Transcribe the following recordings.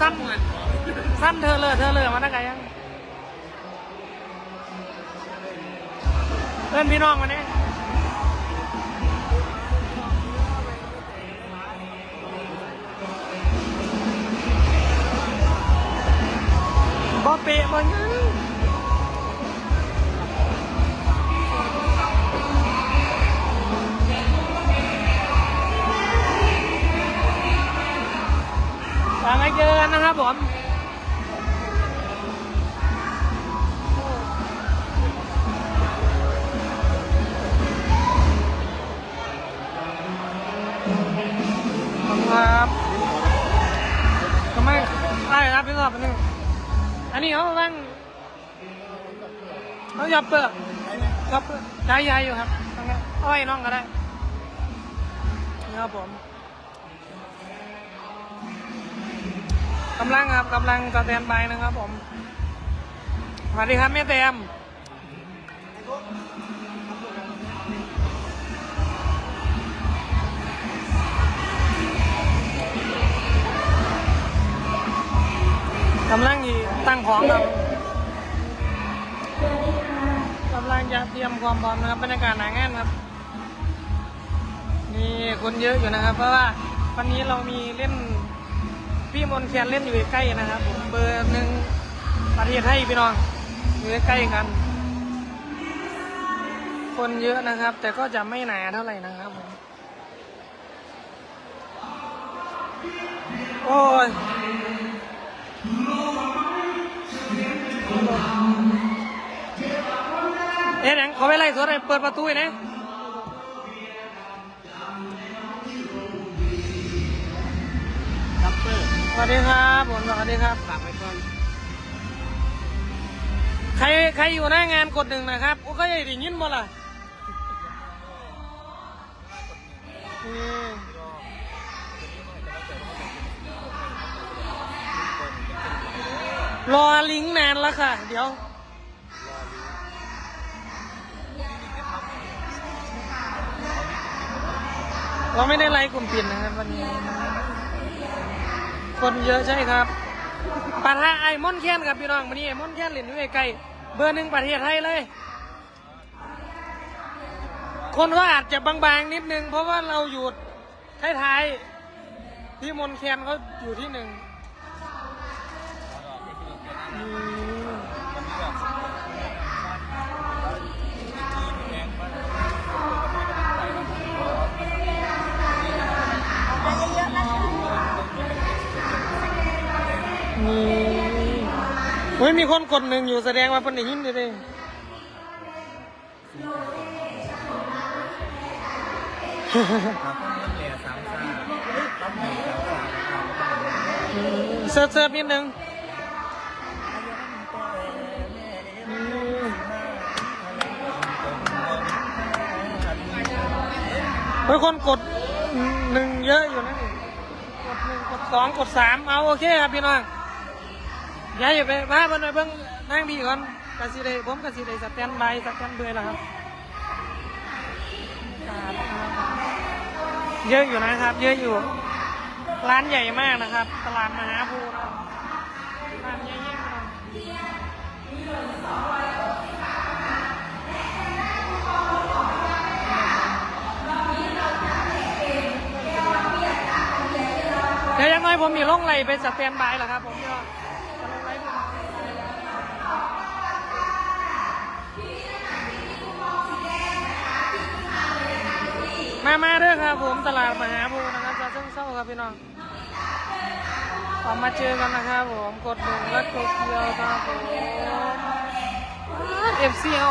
สั้นสั้นเธอเลยเธอเลยมาได้ไงยังเพื่อนพี่น้องมาเนี่ยบ่เปะบ่ยั เจอกันนะครับผมขอบคุณครับทำไมได้ครับพี่สอบนนี้อันนี้เขาบ้งเขาหยับเปลือกหยับเปลือกใช้ใหญ่อยู่ครับตรงนี้เอาไว้น้องก็ได้นี่ครับผม กำลังครับกำลังจะแตนบายนะครับผมสวัสดีครับแม่เต็มกำลังอีตั้งของครับกำลังจะเตรียมความพร้อมนะครับบรรยากาศหนางานครับมีคนเยอะอยู่นะครับ เพราะว่าวันนี้เรามีเล่น พี่มนแคนเล่นอยู่ใกล้ๆนะครับผมเบอร์หนึ่งประเทศไทยพี่น้องอยู่ใกล้ๆกัน คนเยอะนะครับ แต่ก็จะไม่หนาเท่าไหร่นะครับผมโอ้ยเอ๊ะหนังเขาไปไล่สวนเลยเปิดประตูให้นะคั สวัสดีครับผมสวัสดีครับฝากไว้ก่อนใครใครอยู่หน้างานกดหนึ่งนะครับโอ้ก็ยังได้ยินบ่ล่ะรอลิงก์นานแล้วค่ะ เดี๋ยวเราไม่ได้ไลฟ์กลุ่มปิดนะครับวันนี้ คนเยอะใช่ครับปะทะไอ้มอนแค้นครับพี่น้องวันนี้ไอ้มอนแค้นเล่นอยู่ไกลเบอร์หนึ่งประเทศไทยเลย คนก็อาจจะบางๆนิดนึง เพราะว่าเราอยู่ท้ายๆที่มนแคนเขาอยู่ที่หนึ่ง เฮ้ยมีคนกดหนึ่งอยู่แสดงว่าเป็นได้ยินเลยเด้ครับต้นเหล่สามซ่าต้องมีสามซ่าครับเสิร์ฟเสิร์ฟนิดนึงมเฮ้ยคนกดหนึ่งเยอะอยู่นะนี่กดหนึ่งกดสองกดสามเอาโอเคครับพี่น้อง ย่าอย่าไปมาบน่อยเบิ่งนั่งพี่ก่อนกสิได้ผมกสิได้สแตนบายสแตนเบยแล้วครับเยอะอยู่นะครับ เยอะอยู่ ร้านใหญ่มากนะครับ ตลาดมหาภูนะครับร้านใหญ่ๆนะเดี๋ยวยังไงผมมีล่องไหลไปสแตนบายแล้วครับผมก็ มามาเด้อครับผมตลาดมหาภูนะครับจะเชิงเศร้าครับพี่น้องออกมาเจอกันนะครับผมกดหนึ่งและกดเดียวครับผมเอฟซีเอา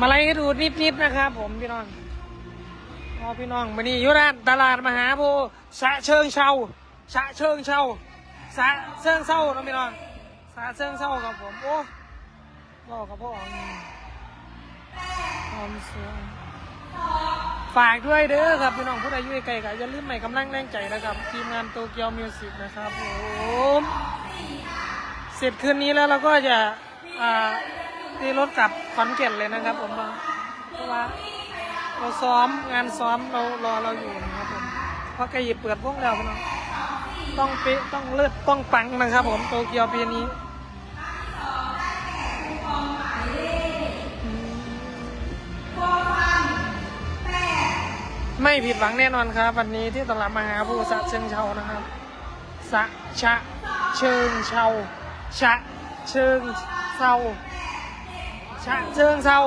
มาไล่ให้ดูนิดๆนะครับผมพี่น้องอ๋อพี่น้องวันนี้ยู่ร้าตลาดมหาโพธิ์สะเชิงเชาสะเชิงเชาสะเชิงเศร้านะพี่น้องสะเชิงเศร้าครับผมโอ้บอกกับพ่อความสวยฝากด้วยเด้อครับพี่น้องผู้ใดอยู่ไกลๆอย่าลืมใหม่กำลังแรงใจนะครับ ทีมงานโตเกียวมิวสิกนะครับผม เสร็จคืนนี้แล้วเราก็จะตีรถกลับขอนแก่นเลยนะครับ ผมเพราะว่าเราซ้อมงานซ้อมเรารอเราอยู่นะครับผมเพราะใกล้จะเปิดวงแล้วพี่น้องต้องเป๊ะต้องเลิศต้องปังนะครับ ผมโตเกียวปีนี้ไม่ผิดหวังแน่นอนครับ วันนี้ที่ตลาดมหาภูสะเชิงเชานะครับ สะชะเชิงเชา ชะเชิงเชาชะเชิงเชา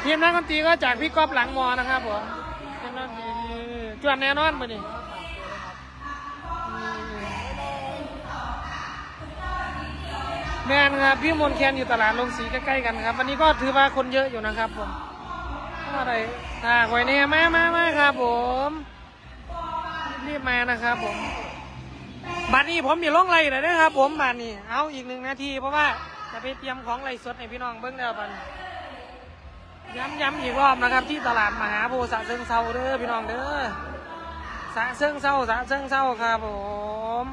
เทีมนักดนตรีก็จากพี่ก๊อฟหลังมอนะครับผมทีมนักดนตรีจวนแน่นอนมาดิแม่นครับพี่มนแคนอยู่ตลาดลงสีใกล้ๆกันครับ วันนี้ก็ถือว่าคนเยอะอยู่นะครับผมอะไรอ่าหวยเนี่ยมามามาครับผม รีบมานะครับผม บัดนี้ผมมีล่องไรเลยนะครับ ผมบัดนี้เอาอีกหนึ่งนาทีเพราะว่าจะไปเตรียมของไรสดให้พี่น้องเบิ้งแล้วบัดนี้ย้ำย้ำอีกรอบนะครับ ที่ตลาดมหาโพธิ์สะเชิงเซาเด้อพี่น้องเด้อสะเชิงเซาสะเชิงเซาครับผม